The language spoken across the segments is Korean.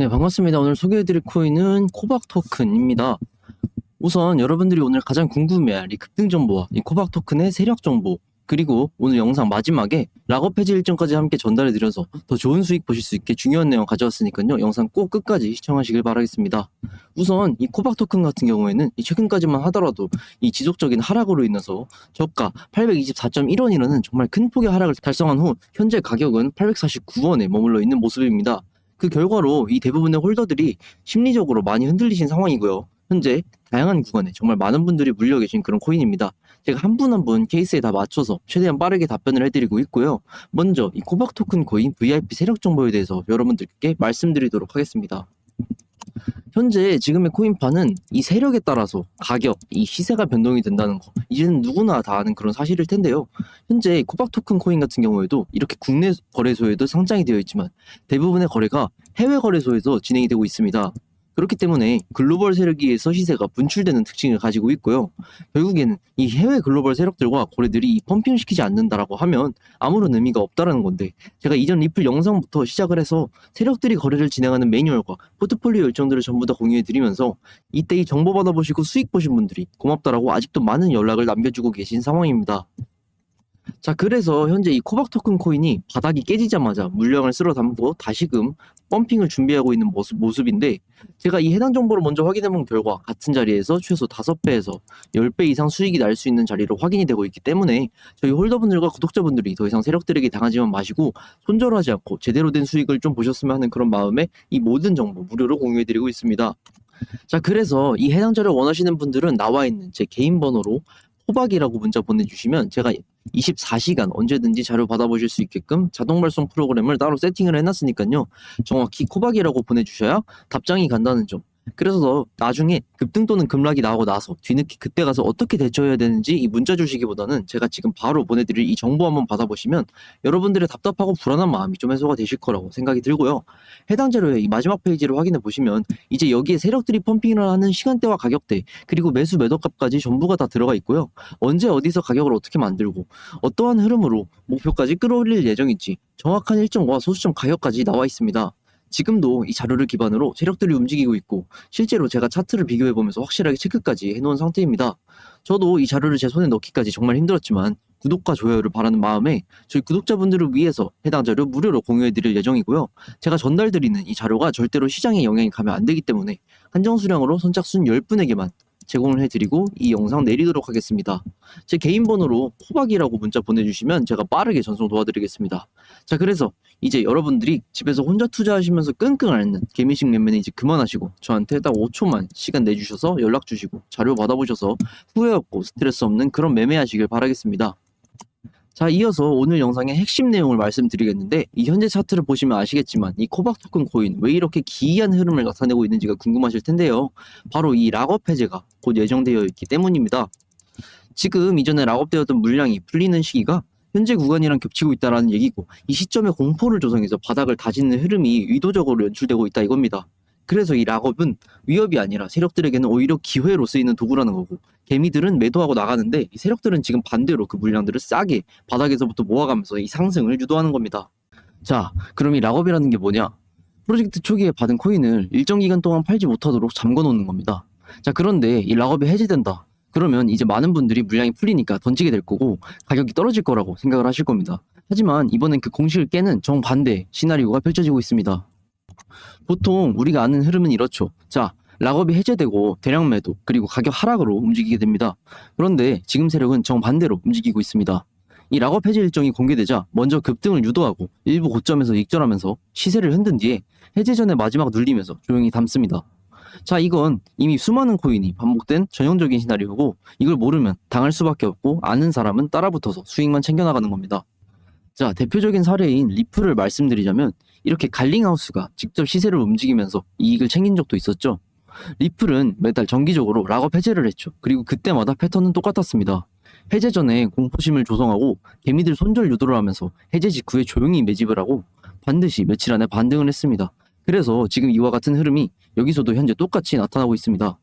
네, 반갑습니다. 오늘 소개해드릴 코인은 코박 토큰입니다. 우선 여러분들이 오늘 가장 궁금해할 이 급등 정보와 이 코박 토큰의 세력 정보, 그리고 오늘 영상 마지막에 락업 해지 일정까지 함께 전달해드려서 더 좋은 수익 보실 수 있게 중요한 내용 가져왔으니까요. 영상 꼭 끝까지 시청하시길 바라겠습니다. 우선 이 코박 토큰 같은 경우에는 이 최근까지만 하더라도 이 지속적인 하락으로 인해서 저가 824.1원이라는 정말 큰 폭의 하락을 달성한 후 현재 가격은 849원에 머물러 있는 모습입니다. 그 결과로 이 대부분의 홀더들이 심리적으로 많이 흔들리신 상황이고요. 현재 다양한 구간에 정말 많은 분들이 물려 계신 그런 코인입니다. 제가 한 분 한 분 케이스에 다 맞춰서 최대한 빠르게 답변을 해드리고 있고요. 먼저 이 코박 토큰 코인 VIP 세력 정보에 대해서 여러분들께 말씀드리도록 하겠습니다. 현재 지금의 코인파는 이 세력에 따라서 가격, 이 시세가 변동이 된다는 거 이제는 누구나 다 아는 그런 사실일 텐데요. 현재 코박 토큰 코인 같은 경우에도 이렇게 국내 거래소에도 상장이 되어 있지만 대부분의 거래가 해외 거래소에서 진행이 되고 있습니다. 그렇기 때문에 글로벌 세력에 의해서 시세가 분출되는 특징을 가지고 있고요. 결국에는 이 해외 글로벌 세력들과 거래들이 이 펌핑을 시키지 않는다라고 하면 아무런 의미가 없다라는 건데 제가 이전 리플 영상부터 시작을 해서 세력들이 거래를 진행하는 매뉴얼과 포트폴리오 일정들을 전부 다 공유해 드리면서 이때 이 정보 받아보시고 수익 보신 분들이 고맙다라고 아직도 많은 연락을 남겨주고 계신 상황입니다. 자, 그래서 현재 이 코박 토큰 코인이 바닥이 깨지자마자 물량을 쓸어 담고 다시금 펌핑을 준비하고 있는 모습, 모습인데 제가 이 해당 정보를 먼저 확인해 본 결과 같은 자리에서 최소 5배에서 10배 이상 수익이 날 수 있는 자리로 확인이 되고 있기 때문에 저희 홀더분들과 구독자분들이 더 이상 세력들에게 당하지만 마시고 손절하지 않고 제대로 된 수익을 좀 보셨으면 하는 그런 마음에 이 모든 정보 무료로 공유해 드리고 있습니다. 자, 그래서 이 해당 자료 원하시는 분들은 나와 있는 제 개인 번호로 호박이라고 문자 보내주시면 제가 24시간 언제든지 자료 받아보실 수 있게끔 자동 발송 프로그램을 따로 세팅을 해놨으니까요. 정확히 코박이라고 보내주셔야 답장이 간다는 점. 그래서 나중에 급등 또는 급락이 나오고 나서 뒤늦게 그때 가서 어떻게 대처해야 되는지 이 문자 주시기보다는 제가 지금 바로 보내드릴 이 정보 한번 받아보시면 여러분들의 답답하고 불안한 마음이 좀 해소가 되실 거라고 생각이 들고요. 해당 자료의 이 마지막 페이지를 확인해 보시면 이제 여기에 세력들이 펌핑을 하는 시간대와 가격대 그리고 매수 매도값까지 전부가 다 들어가 있고요. 언제 어디서 가격을 어떻게 만들고 어떠한 흐름으로 목표까지 끌어올릴 예정인지 정확한 일정과 소수점 가격까지 나와 있습니다. 지금도 이 자료를 기반으로 세력들이 움직이고 있고 실제로 제가 차트를 비교해 보면서 확실하게 체크까지 해놓은 상태입니다. 저도 이 자료를 제 손에 넣기까지 정말 힘들었지만 구독과 좋아요를 바라는 마음에 저희 구독자분들을 위해서 해당 자료 무료로 공유해 드릴 예정이고요. 제가 전달드리는 이 자료가 절대로 시장에 영향이 가면 안 되기 때문에 한정 수량으로 선착순 10분에게만 제공을 해드리고 이 영상 내리도록 하겠습니다. 제 개인 번호로 코박이라고 문자 보내주시면 제가 빠르게 전송 도와드리겠습니다. 자 그래서 이제 여러분들이 집에서 혼자 투자하시면서 끙끙 앓는 개미식 매매는 이제 그만하시고 저한테 딱 5초만 시간 내주셔서 연락 주시고 자료 받아보셔서 후회 없고 스트레스 없는 그런 매매하시길 바라겠습니다. 자, 이어서 오늘 영상의 핵심 내용을 말씀드리겠는데, 이 현재 차트를 보시면 아시겠지만, 이 코박 토큰 코인 왜 이렇게 기이한 흐름을 나타내고 있는지가 궁금하실 텐데요. 바로 이 락업 해제가 곧 예정되어 있기 때문입니다. 지금 이전에 락업되었던 물량이 풀리는 시기가 현재 구간이랑 겹치고 있다라는 얘기고, 이 시점에 공포를 조성해서 바닥을 다지는 흐름이 의도적으로 연출되고 있다 이겁니다. 그래서 이 락업은 위협이 아니라 세력들에게는 오히려 기회로 쓰이는 도구라는 거고 개미들은 매도하고 나가는데 이 세력들은 지금 반대로 그 물량들을 싸게 바닥에서부터 모아가면서 이 상승을 유도하는 겁니다. 자, 그럼 이 락업이라는 게 뭐냐? 프로젝트 초기에 받은 코인을 일정 기간 동안 팔지 못하도록 잠궈 놓는 겁니다. 자, 그런데 이 락업이 해제된다. 그러면 이제 많은 분들이 물량이 풀리니까 던지게 될 거고 가격이 떨어질 거라고 생각을 하실 겁니다. 하지만 이번엔 그 공식을 깨는 정반대 시나리오가 펼쳐지고 있습니다. 보통 우리가 아는 흐름은 이렇죠. 자, 락업이 해제되고 대량 매도 그리고 가격 하락으로 움직이게 됩니다. 그런데 지금 세력은 정반대로 움직이고 있습니다. 이 락업 해제 일정이 공개되자 먼저 급등을 유도하고 일부 고점에서 익절하면서 시세를 흔든 뒤에 해제 전에 마지막 눌리면서 조용히 담습니다. 자, 이건 이미 수많은 코인이 반복된 전형적인 시나리오고 이걸 모르면 당할 수밖에 없고 아는 사람은 따라붙어서 수익만 챙겨나가는 겁니다. 자, 대표적인 사례인 리플을 말씀드리자면 이렇게 갈링하우스가 직접 시세를 움직이면서 이익을 챙긴 적도 있었죠. 리플은 매달 정기적으로 락업 해제를 했죠. 그리고 그때마다 패턴은 똑같았습니다. 해제 전에 공포심을 조성하고 개미들 손절 유도를 하면서 해제 직후에 조용히 매집을 하고 반드시 며칠 안에 반등을 했습니다. 그래서 지금 이와 같은 흐름이 여기서도 현재 똑같이 나타나고 있습니다.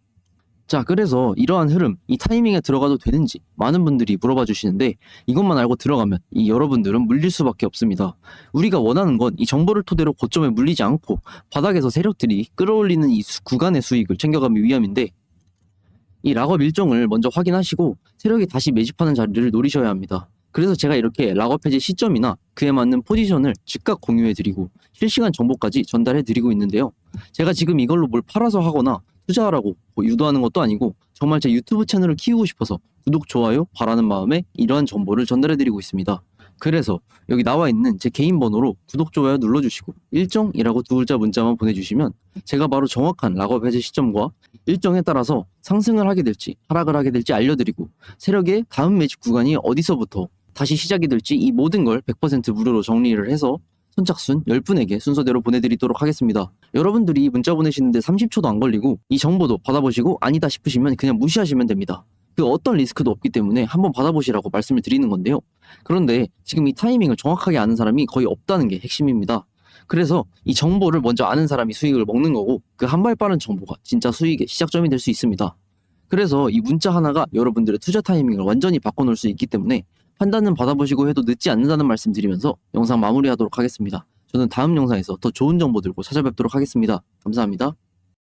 자, 그래서 이러한 흐름, 이 타이밍에 들어가도 되는지 많은 분들이 물어봐 주시는데 이것만 알고 들어가면 이 여러분들은 물릴 수밖에 없습니다. 우리가 원하는 건 이 정보를 토대로 고점에 물리지 않고 바닥에서 세력들이 끌어올리는 이 수- 구간의 수익을 챙겨가기 위함인데 이 락업 일정을 먼저 확인하시고 세력이 다시 매집하는 자리를 노리셔야 합니다. 그래서 제가 이렇게 락업 해제 시점이나 그에 맞는 포지션을 즉각 공유해드리고 실시간 정보까지 전달해드리고 있는데요. 제가 지금 이걸로 뭘 팔아서 하거나 투자하라고 뭐 유도하는 것도 아니고 정말 제 유튜브 채널을 키우고 싶어서 구독, 좋아요 바라는 마음에 이러한 정보를 전달해드리고 있습니다. 그래서 여기 나와 있는 제 개인 번호로 구독, 좋아요 눌러주시고 일정이라고 두 글자 문자만 보내주시면 제가 바로 정확한 락업 해제 시점과 일정에 따라서 상승을 하게 될지 하락을 하게 될지 알려드리고 세력의 다음 매집 구간이 어디서부터 다시 시작이 될지 이 모든 걸 100% 무료로 정리를 해서 선착순 10분에게 순서대로 보내드리도록 하겠습니다. 여러분들이 이 문자 보내시는데 30초도 안 걸리고 이 정보도 받아보시고 아니다 싶으시면 그냥 무시하시면 됩니다. 그 어떤 리스크도 없기 때문에 한번 받아보시라고 말씀을 드리는 건데요. 그런데 지금 이 타이밍을 정확하게 아는 사람이 거의 없다는 게 핵심입니다. 그래서 이 정보를 먼저 아는 사람이 수익을 먹는 거고 그 한 발 빠른 정보가 진짜 수익의 시작점이 될 수 있습니다. 그래서 이 문자 하나가 여러분들의 투자 타이밍을 완전히 바꿔놓을 수 있기 때문에 판단은 받아보시고 해도 늦지 않는다는 말씀 드리면서 영상 마무리하도록 하겠습니다. 저는 다음 영상에서 더 좋은 정보 들고 찾아뵙도록 하겠습니다. 감사합니다.